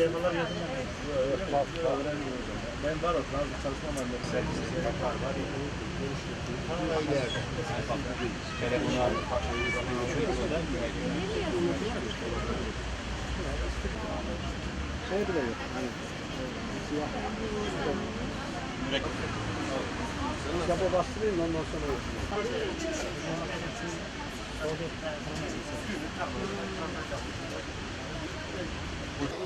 levhalar yazın. Ben var o Trabzon çalışma mandalı servisinde var var. Şey bile yok. Hani siyah. Kitaba bastırayım da ondan sonra okuyorum.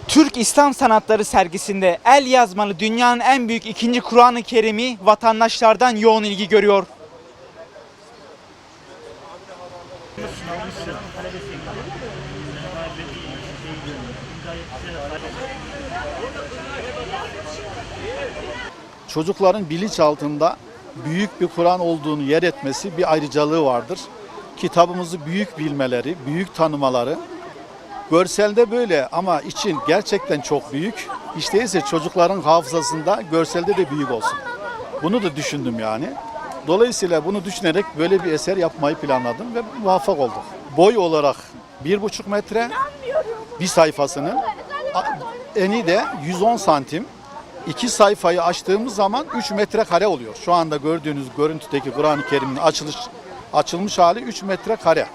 Türk İslam Sanatları sergisinde el yazmalı dünyanın en büyük ikinci Kur'an-ı Kerim'i vatandaşlardan yoğun ilgi görüyor. çocukların bilinç altında büyük bir Kur'an olduğunu yer etmesi bir ayrıcalığı vardır. Kitabımızı büyük bilmeleri, büyük tanımaları, görselde böyle ama için gerçekten çok büyük. İşte ise çocukların hafızasında görselde de büyük olsun. Bunu da düşündüm yani. Dolayısıyla bunu düşünerek böyle bir eser yapmayı planladım ve muvaffak olduk. Boy olarak bir buçuk metre bir sayfasının eni de 110 santim. İki sayfayı açtığımız zaman 3 metrekare oluyor. Şu anda gördüğünüz görüntüdeki Kur'an-ı Kerim'in açılış açılmış hali 3 metrekare.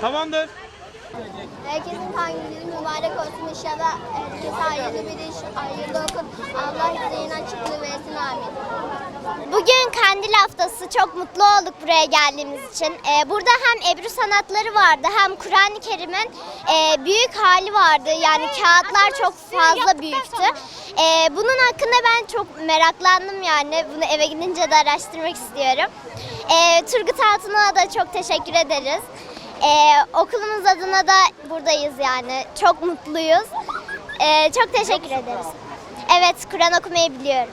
Tamamdır. Herkesin kandili mübarek olsun inşallah. Hayırlı bir iş, hayırlı okul. Allah izleyin açıklığı versin amin. Bugün kandil haftası. Çok mutlu olduk buraya geldiğimiz için. Ee, burada hem Ebru sanatları vardı hem Kur'an-ı Kerim'in e, büyük hali vardı. Yani kağıtlar çok fazla büyüktü. Ee, bunun hakkında ben çok meraklandım yani. Bunu eve gidince de araştırmak istiyorum. Ee, Turgut Altun'a da çok teşekkür ederiz. Ee, okulumuz adına da buradayız yani. Çok mutluyuz. Ee, çok teşekkür ederiz. Evet, Kur'an okumayı biliyorum.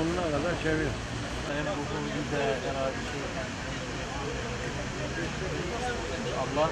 Sonuna kadar çevir. Allah